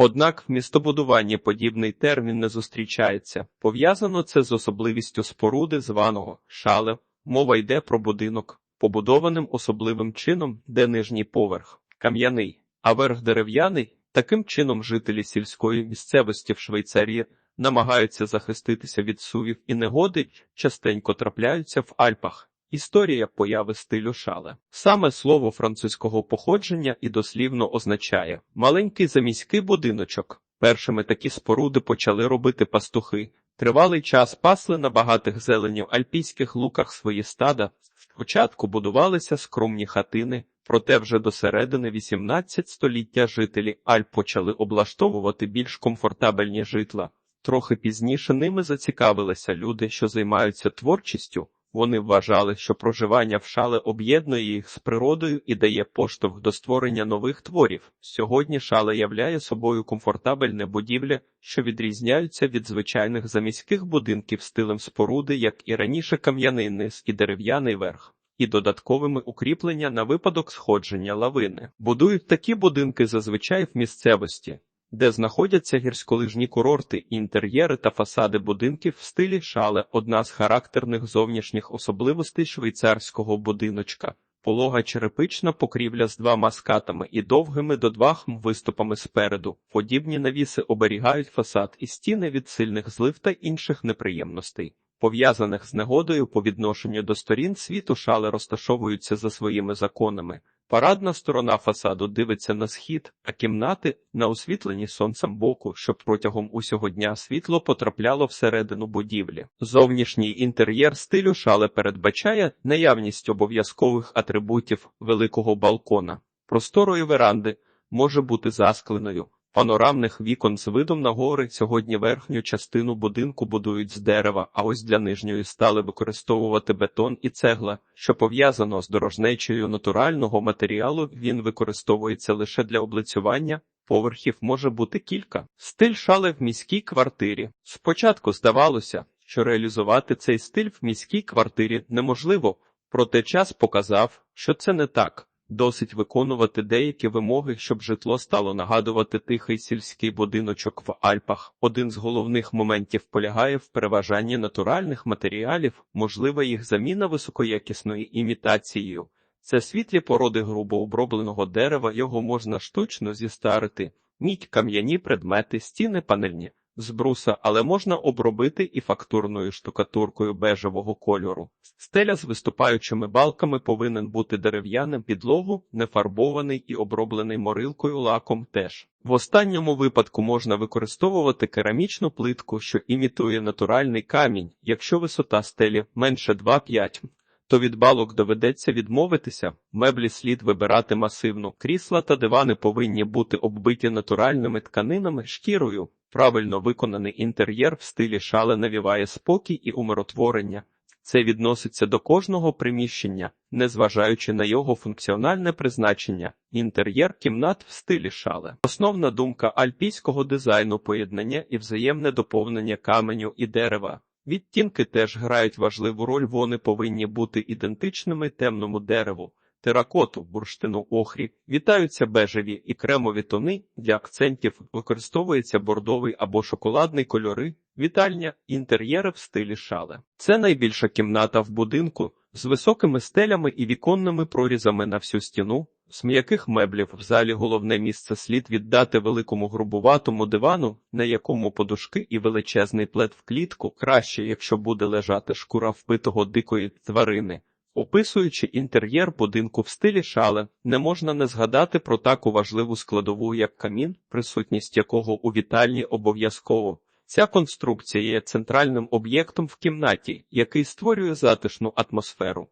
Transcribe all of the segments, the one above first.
Однак в містобудуванні подібний термін не зустрічається. Пов'язано це з особливістю споруди званого шале. Мова йде про будинок, побудованим особливим чином, де нижній поверх кам'яний, а верх дерев'яний. Таким чином жителі сільської місцевості в Швейцарії намагаються захиститися від сувів і негоди, частенько трапляються в Альпах. Історія появи стилю шале. Саме слово французького походження і дослівно означає маленький заміський будиночок. Першими такі споруди почали робити пастухи. Тривалий час пасли на багатих зеленів альпійських луках свої стада. Спочатку будувалися скромні хатини, проте вже до середини 18 століття жителі Альп почали облаштовувати більш комфортабельні житла. Трохи пізніше ними зацікавилися люди, що займаються творчістю. Вони вважали, що проживання в шале об'єднує їх з природою і дає поштовх до створення нових творів. Сьогодні шале являє собою комфортабельне будівля, що відрізняються від звичайних заміських будинків стилем споруди, як і раніше кам'яний низ і дерев'яний верх. І додатковими укріплення на випадок сходження лавини. Будують такі будинки зазвичай в місцевості, де знаходяться гірськолижні курорти, інтер'єри та фасади будинків в стилі шале одна з характерних зовнішніх особливостей швейцарського будиночка. Полога черепична покрівля з двома скатами і довгими до два виступами спереду. Подібні навіси оберігають фасад і стіни від сильних злив та інших неприємностей. Пов'язаних з негодою по відношенню до сторін світу шали розташовуються за своїми законами. Парадна сторона фасаду дивиться на схід, а кімнати на освітлені сонцем боку, щоб протягом усього дня світло потрапляло всередину будівлі. Зовнішній інтер'єр стилю шале передбачає наявність обов'язкових атрибутів великого балкона, просторої веранди може бути заскленою. Панорамних вікон з видом на гори сьогодні верхню частину будинку будують з дерева, а ось для нижньої стали використовувати бетон і цегла, що пов'язано з дорожнечею натурального матеріалу. Він використовується лише для облицювання. Поверхів може бути кілька. Стиль шали в міській квартирі. Спочатку здавалося, що реалізувати цей стиль в міській квартирі неможливо, проте час показав, що це не так. Досить виконувати деякі вимоги, щоб житло стало нагадувати тихий сільський будиночок в Альпах. Один з головних моментів полягає в переважанні натуральних матеріалів, можлива їх заміна високоякісною імітацією. Це світлі породи грубо обробленого дерева, його можна штучно зістарити, мідь, кам'яні предмети, стіни панельні з бруса, але можна обробити і фактурною штукатуркою бежевого кольору. Стеля з виступаючими балками повинен бути дерев'яним підлогу, не фарбований і оброблений морилкою лаком теж. В останньому випадку можна використовувати керамічну плитку, що імітує натуральний камінь, якщо висота стелі менше 2,5 то від балок доведеться відмовитися, меблі слід вибирати масивно, крісла та дивани повинні бути оббиті натуральними тканинами, шкірою. Правильно виконаний інтер'єр в стилі шале навіває спокій і умиротворення. Це відноситься до кожного приміщення, незважаючи на його функціональне призначення, інтер'єр кімнат в стилі шале. Основна думка альпійського дизайну поєднання і взаємне доповнення каменю і дерева. Відтінки теж грають важливу роль, вони повинні бути ідентичними темному дереву, теракоту, бурштину охрі, вітаються бежеві і кремові тони, для акцентів використовується бордовий або шоколадний кольори, вітальня, інтер'єри в стилі шале. Це найбільша кімната в будинку з високими стелями і віконними прорізами на всю стіну. З м'яких меблів в залі головне місце слід віддати великому грубуватому дивану, на якому подушки і величезний плед в клітку, краще, якщо буде лежати шкура впитого дикої тварини. Описуючи інтер'єр будинку в стилі шале, не можна не згадати про таку важливу складову, як камін, присутність якого у вітальні обов'язково. Ця конструкція є центральним об'єктом в кімнаті, який створює затишну атмосферу.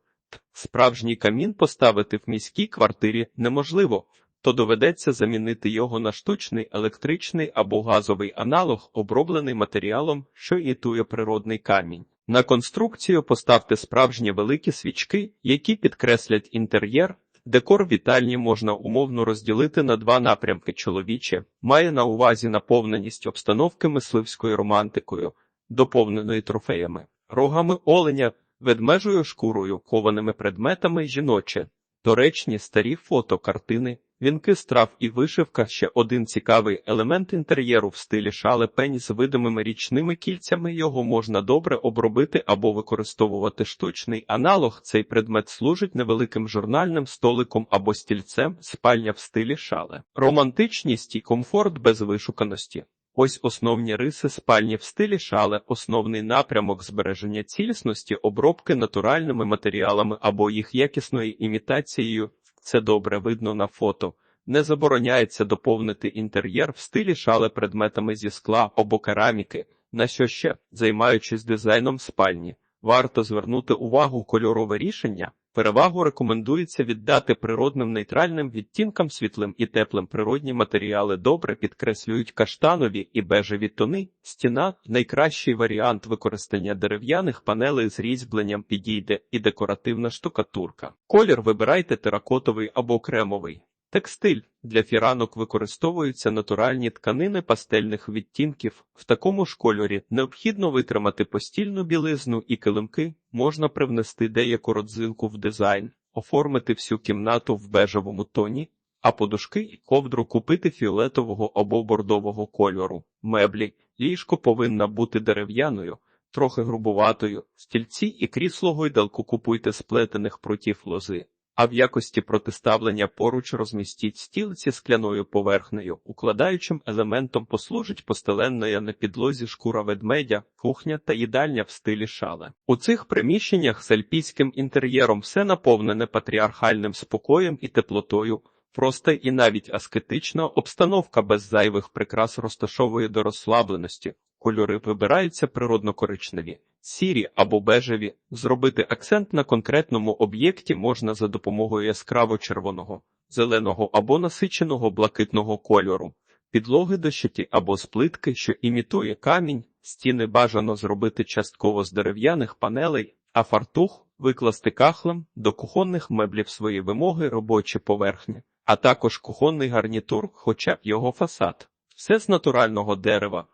Справжній камін поставити в міській квартирі неможливо, то доведеться замінити його на штучний електричний або газовий аналог, оброблений матеріалом, що імітує природний камінь. На конструкцію поставте справжні великі свічки, які підкреслять інтер'єр. Декор вітальні можна умовно розділити на два напрямки. Чоловіче має на увазі наповненість обстановки мисливською романтикою, доповненої трофеями, рогами оленя, ведмежою шкурою, кованими предметами жіноче, доречні старі фото, картини, Вінки страв і вишивка ще один цікавий елемент інтер'єру в стилі шале пень з видимими річними кільцями. Його можна добре обробити або використовувати штучний аналог. Цей предмет служить невеликим журнальним столиком або стільцем, спальня в стилі шале. Романтичність і комфорт без вишуканості. Ось основні риси спальні в стилі шале, основний напрямок збереження цілісності, обробки натуральними матеріалами або їх якісною імітацією. Це добре видно на фото. Не забороняється доповнити інтер'єр в стилі шале предметами зі скла або кераміки. На що ще, займаючись дизайном спальні, варто звернути увагу кольорове рішення. Перевагу рекомендується віддати природним нейтральним відтінкам світлим і теплим природні матеріали добре підкреслюють каштанові і бежеві тони. Стіна найкращий варіант використання дерев'яних панелей з різьбленням підійде і декоративна штукатурка. Колір вибирайте теракотовий або кремовий. Текстиль для фіранок використовуються натуральні тканини пастельних відтінків. В такому ж кольорі необхідно витримати постільну білизну і килимки, можна привнести деяку родзинку в дизайн, оформити всю кімнату в бежевому тоні, а подушки і ковдру купити фіолетового або бордового кольору. Меблі, ліжко повинна бути дерев'яною, трохи грубуватою, стільці і крісло гойдалку купуйте з плетених прутів лози а в якості протиставлення поруч розмістіть стіл зі скляною поверхнею, укладаючим елементом послужить постеленна на підлозі шкура ведмедя, кухня та їдальня в стилі шале. У цих приміщеннях з альпійським інтер'єром все наповнене патріархальним спокоєм і теплотою. Проста і навіть аскетична обстановка без зайвих прикрас розташовує до розслабленості, кольори вибираються природно-коричневі, сірі або бежеві. Зробити акцент на конкретному об'єкті можна за допомогою яскраво червоного, зеленого або насиченого блакитного кольору, підлоги дощаті або з плитки, що імітує камінь, стіни бажано зробити частково з дерев'яних панелей, а фартух викласти кахлем до кухонних меблів свої вимоги робочі поверхні, а також кухонний гарнітур, хоча б його фасад. Все з натурального дерева.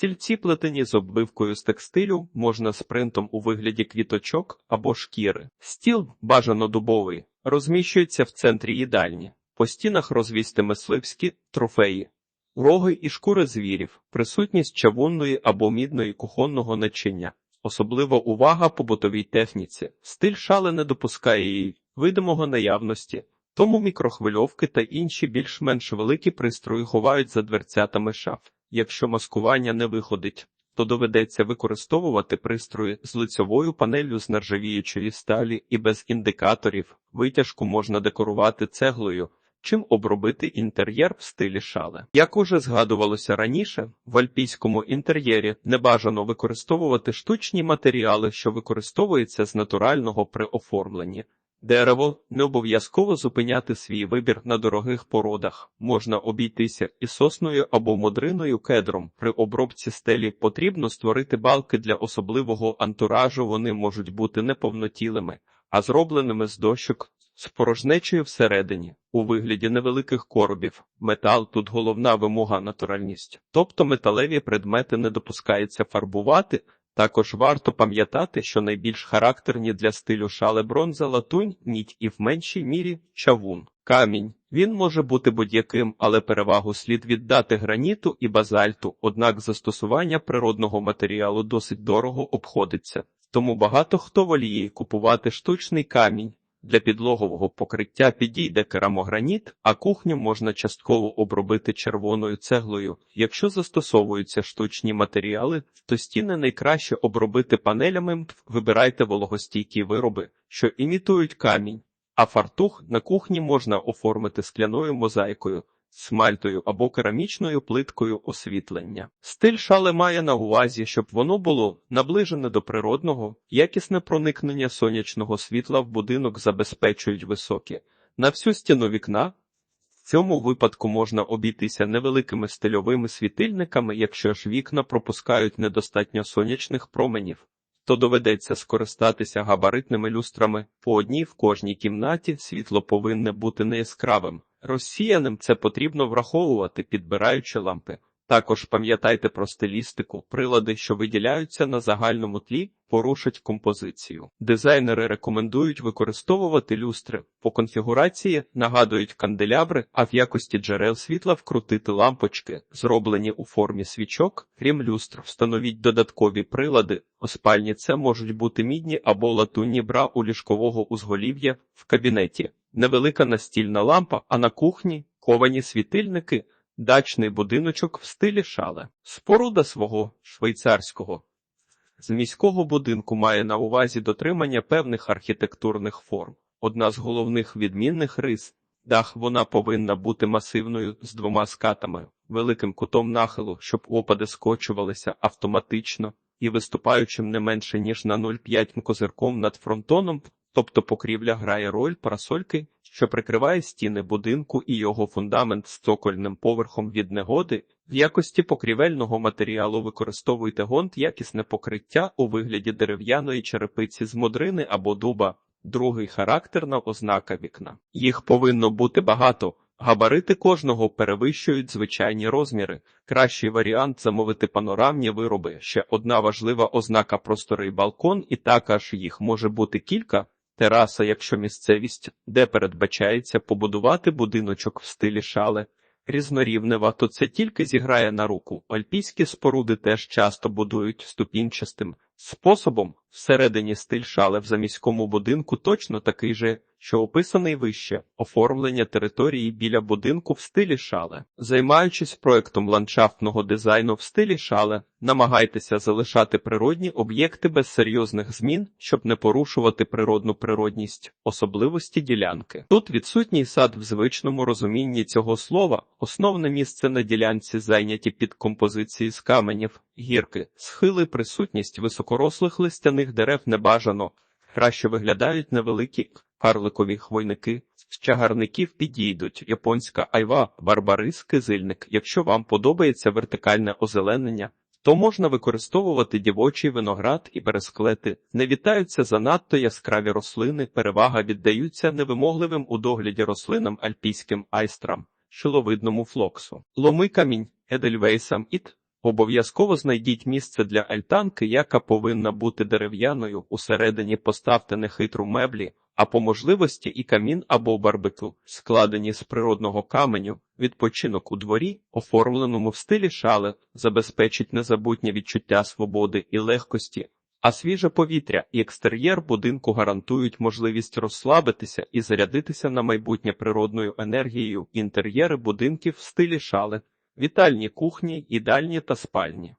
Стільці плетені з оббивкою з текстилю можна з принтом у вигляді квіточок або шкіри. Стіл, бажано дубовий, розміщується в центрі їдальні. По стінах розвісти мисливські трофеї, роги і шкури звірів, присутність чавунної або мідної кухонного начиння. Особлива увага побутовій техніці. Стиль шали не допускає її видимого наявності, тому мікрохвильовки та інші більш-менш великі пристрої ховають за дверцятами шаф. Якщо маскування не виходить, то доведеться використовувати пристрої з лицьовою панелью з нержавіючої сталі і без індикаторів. Витяжку можна декорувати цеглою, чим обробити інтер'єр в стилі шале. Як уже згадувалося раніше, в альпійському інтер'єрі не бажано використовувати штучні матеріали, що використовуються з натурального при оформленні. Дерево не обов'язково зупиняти свій вибір на дорогих породах, можна обійтися і сосною або модриною кедром. При обробці стелі потрібно створити балки для особливого антуражу. Вони можуть бути неповнотілими, а зробленими з дощок з порожнечею всередині, у вигляді невеликих коробів. Метал тут головна вимога натуральність, тобто металеві предмети не допускається фарбувати. Також варто пам'ятати, що найбільш характерні для стилю шале бронза латунь, мідь і в меншій мірі чавун. Камінь. Він може бути будь-яким, але перевагу слід віддати граніту і базальту, однак застосування природного матеріалу досить дорого обходиться. Тому багато хто воліє купувати штучний камінь. Для підлогового покриття підійде керамограніт, а кухню можна частково обробити червоною цеглою. Якщо застосовуються штучні матеріали, то стіни найкраще обробити панелями, вибирайте вологостійкі вироби, що імітують камінь, а фартух на кухні можна оформити скляною мозаїкою смальтою або керамічною плиткою освітлення. Стиль шале має на увазі, щоб воно було наближене до природного, якісне проникнення сонячного світла в будинок забезпечують високі. На всю стіну вікна. В цьому випадку можна обійтися невеликими стильовими світильниками, якщо ж вікна пропускають недостатньо сонячних променів, то доведеться скористатися габаритними люстрами по одній в кожній кімнаті світло повинне бути не Розсіяним це потрібно враховувати, підбираючи лампи. Також пам'ятайте про стилістику, прилади, що виділяються на загальному тлі, порушать композицію. Дизайнери рекомендують використовувати люстри по конфігурації, нагадують канделябри, а в якості джерел світла вкрутити лампочки, зроблені у формі свічок. Крім люстр, встановіть додаткові прилади. У спальні це можуть бути мідні або латунні бра у ліжкового узголів'я в кабінеті, невелика настільна лампа, а на кухні ковані світильники. Дачний будиночок в стилі шале. Споруда свого швейцарського з міського будинку має на увазі дотримання певних архітектурних форм. Одна з головних відмінних рис дах вона повинна бути масивною з двома скатами, великим кутом нахилу, щоб опади скочувалися автоматично і виступаючим не менше ніж на 0,5 козирком над фронтоном, тобто покрівля грає роль парасольки, що прикриває стіни будинку і його фундамент з цокольним поверхом від негоди. В якості покрівельного матеріалу використовуйте гонт якісне покриття у вигляді дерев'яної черепиці з модрини або дуба. Другий характерна ознака вікна. Їх повинно бути багато. Габарити кожного перевищують звичайні розміри. Кращий варіант замовити панорамні вироби. Ще одна важлива ознака просторий балкон, і також їх може бути кілька. Тераса, якщо місцевість, де передбачається побудувати будиночок в стилі шале, різнорівнева, то це тільки зіграє на руку. Альпійські споруди теж часто будують ступінчастим способом. Всередині стиль шале в заміському будинку точно такий же, що описаний вище, оформлення території біля будинку в стилі шале. Займаючись проектом ландшафтного дизайну в стилі шале, намагайтеся залишати природні об'єкти без серйозних змін, щоб не порушувати природну природність, особливості ділянки. Тут відсутній сад в звичному розумінні цього слова, основне місце на ділянці зайняті під композиції з каменів, гірки, схили, присутність високорослих листяних дерев небажано. Краще виглядають невеликі карликові хвойники. З чагарників підійдуть японська айва, барбарис, кизильник. Якщо вам подобається вертикальне озеленення, то можна використовувати дівочий виноград і бересклети. Не вітаються занадто яскраві рослини, перевага віддаються невимогливим у догляді рослинам альпійським айстрам, шиловидному флоксу. Ломи камінь, едельвейсам іт. Обов'язково знайдіть місце для альтанки, яка повинна бути дерев'яною. Усередині поставте нехитру меблі, а по можливості і камін або барбекю, складені з природного каменю, відпочинок у дворі, оформленому в стилі шале, забезпечить незабутнє відчуття свободи і легкості. А свіже повітря і екстер'єр будинку гарантують можливість розслабитися і зарядитися на майбутнє природною енергією. Інтер'єри будинків в стилі шале, вітальні кухні, їдальні та спальні.